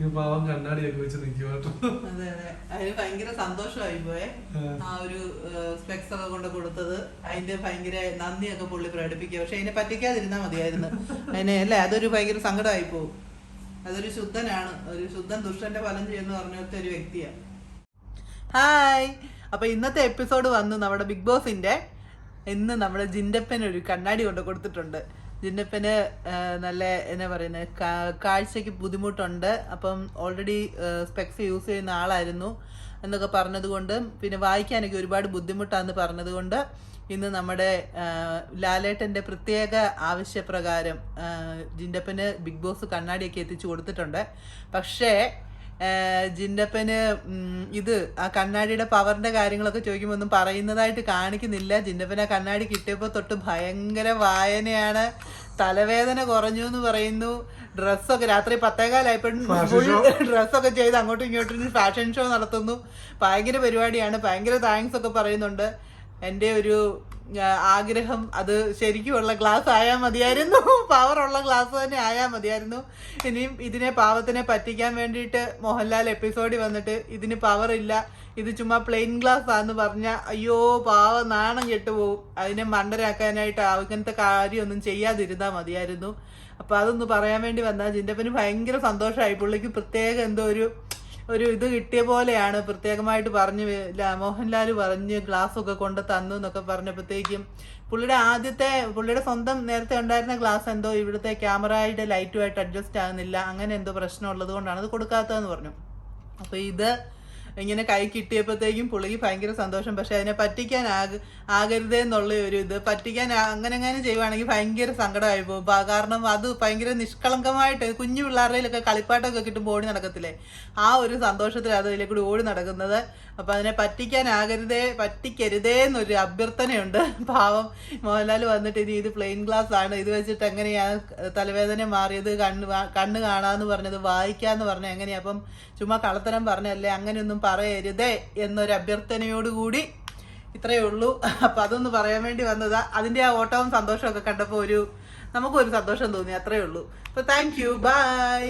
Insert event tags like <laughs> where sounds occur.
പാവം കണ്ണാടിയൊക്കെ വെച്ച് നിൽക്കുക അതെ അതെ. അതിന് ഭയങ്കര സന്തോഷമായി പോയെ. ആ. ഒരു സ്പെക്സ് ഒക്കെ കൊണ്ട് കൊടുത്തത്. അതിന്റെ ഭയങ്കര നന്ദിയൊക്കെ പുള്ളി പ്രകടിപ്പിക്കുക. പക്ഷെ അതിനെ പറ്റിക്കാതിരുന്നാ മതിയായിരുന്നു. അതിനെ അല്ലേ? അതൊരു ഭയങ്കര സങ്കടമായി പോകും അതൊരു ശുദ്ധനാണ്. ഒരു ശുദ്ധൻ ദുഷ്ടന്റെ ഫലം ചെയ്യുന്ന പറഞ്ഞ ഒരു വ്യക്തിയാണ് ഹായ്. അപ്പൊ ഇന്നത്തെ എപ്പിസോഡ് വന്നു നമ്മുടെ ബിഗ് ബോസിന്റെ ഇന്ന് നമ്മുടെ ജിൻഡപ്പൻ ഒരു കണ്ണാടി കൊണ്ട് കൊടുത്തിട്ടുണ്ട്. ജിൻഡപ്പന് ആ, നല്ല എന്നാ പറയുന്നത് കാഴ്ചക്ക് ബുദ്ധിമുട്ടുണ്ട്. അപ്പം ഓൾറെഡി സ്പെക്സ് യൂസ് ചെയ്യുന്ന ആളായിരുന്നു എന്നൊക്കെ പറഞ്ഞതുകൊണ്ട് പിന്നെ വായിക്കാനൊക്കെ ഒരുപാട് ബുദ്ധിമുട്ടാന്ന് പറഞ്ഞതുകൊണ്ട് ഇന്ന് നമ്മുടെ ലാലേട്ടന്റെ പ്രത്യേക ആവശ്യപ്രകാരം ജിൻഡപ്പന് ബിഗ് ബോസ് കണ്ണാടിയൊക്കെ എത്തിച്ചു കൊടുത്തിട്ടുണ്ട്. പക്ഷേ ഉം, ഇത് ആ കണ്ണാടിയുടെ പവറിന്റെ കാര്യങ്ങളൊക്കെ ചോദിക്കുമ്പോൾ ഒന്നും പറയുന്നതായിട്ട് കാണിക്കുന്നില്ല. ജിൻഡപ്പന് ആ കണ്ണാടി കിട്ടിയപ്പോൾ തൊട്ട് ഭയങ്കര വായനയാണ്. തലവേദന കുറഞ്ഞു എന്ന് പറയുന്നു. ഡ്രസ്സൊക്കെ രാത്രി പത്തേകാലായപ്പോഴും ഡ്രസ്സൊക്കെ ചെയ്ത് അങ്ങോട്ടും ഇങ്ങോട്ടും ഫാഷൻ ഷോ നടത്തുന്നു. ഭയങ്കര പരിപാടിയാണ്. ഭയങ്കര താങ്ക്സ് ഒക്കെ പറയുന്നുണ്ട്. എന്റെ ഒരു ആഗ്രഹം അത് ശരിക്കുമുള്ള ഗ്ലാസ് ആയാൽ മതിയായിരുന്നു. പവറുള്ള ഗ്ലാസ് തന്നെ ആയാൽ മതിയായിരുന്നു. ഇനിയും ഇതിനെ പാവത്തിനെ പറ്റിക്കാൻ വേണ്ടിയിട്ട് മോഹൻലാൽ എപ്പിസോഡിൽ വന്നിട്ട് ഇതിന് പവർ ഇല്ല. ഇത് ചുമ്മാ പ്ലെയിൻ ഗ്ലാസ് ആന്ന് പറഞ്ഞ അയ്യോ പാവ നാണം കെട്ടുപോകും അതിനെ മണ്ടരാക്കാനായിട്ട് അങ്ങനത്തെ കാര്യമൊന്നും ചെയ്യാതിരുന്നാൽ മതിയായിരുന്നു. അപ്പൊ അതൊന്ന് പറയാൻ വേണ്ടി വന്നാൽ ജിന്റെപ്പന് ഭയങ്കര സന്തോഷമായി പുള്ളിക്ക് പ്രത്യേകം എന്തോ ഒരു ഒരു ഇത് കിട്ടിയ പോലെയാണ്. പ്രത്യേകമായിട്ട് പറഞ്ഞു മോഹൻലാൽ പറഞ്ഞ് ഗ്ലാസ് ഒക്കെ കൊണ്ട് തന്നു എന്നൊക്കെ പറഞ്ഞപ്പോഴത്തേക്കും പുള്ളിയുടെ ആദ്യത്തെ പുള്ളിയുടെ സ്വന്തം നേരത്തെ ഉണ്ടായിരുന്ന ഗ്ലാസ് എന്തോ ഇവിടുത്തെ ക്യാമറയുടെ ലൈറ്റുമായിട്ട് അഡ്ജസ്റ്റ് ആകുന്നില്ല. അങ്ങനെ എന്തോ പ്രശ്നം ഉള്ളത് കൊണ്ടാണ് അത് കൊടുക്കാത്തതെന്ന് പറഞ്ഞു. അപ്പൊ ഇത് ഇങ്ങനെ കൈ കിട്ടിയപ്പോഴത്തേക്കും പുള്ളിക്ക് ഭയങ്കര സന്തോഷം. പക്ഷെ അതിനെ പറ്റിക്കാൻ ആക എന്നുള്ള ഒരു ഇത്. പറ്റിക്കാൻ അങ്ങനെ അങ്ങനെ ചെയ്യുവാണെങ്കിൽ ഭയങ്കര സങ്കടമായി പോകും. കാരണം അത് ഭയങ്കര നിഷ്കളങ്കമായിട്ട് കുഞ്ഞു പിള്ളേരുടെയിലൊക്കെ കളിപ്പാട്ടമൊക്കെ കിട്ടുമ്പോൾ ഓടി നടക്കത്തില്ലേ? ആ ഒരു സന്തോഷത്തിൽ അത് അതിലെ കൂടി ഓടി നടക്കുന്നത്. അപ്പൊ അതിനെ പറ്റിക്കാൻ ആകരുതേ പറ്റിക്കരുതേ എന്നൊരു അഭ്യർത്ഥനയുണ്ട്. <laughs> പാവം മോഹൻലാൽ വന്നിട്ട് ഇനി ഇത് പ്ലെയിൻ ഗ്ലാസ് ആണ്. ഇത് വെച്ചിട്ട് എങ്ങനെയാണ് തലവേദന മാറിയത് കണ്ണ് കണ്ണ് കാണാന്ന് പറഞ്ഞത് വായിക്കാന്ന് പറഞ്ഞ എങ്ങനെയാ? അപ്പം ചുമ്മാ കള്ളത്തരം പറഞ്ഞല്ലേ അങ്ങനെയൊന്നും പറയരുതേ എന്നൊരു അഭ്യർത്ഥനയോടുകൂടി ഇത്രയേ ഉള്ളൂ. അപ്പൊ അതൊന്ന് പറയാൻ വേണ്ടി വന്നതാ. അതിന്റെ ആ ഓട്ടവും സന്തോഷവും ഒക്കെ കണ്ടപ്പോ ഒരു നമുക്കൊരു സന്തോഷം തോന്നി. അത്രയേ ഉള്ളൂ. അപ്പോൾ താങ്ക് യു ബൈ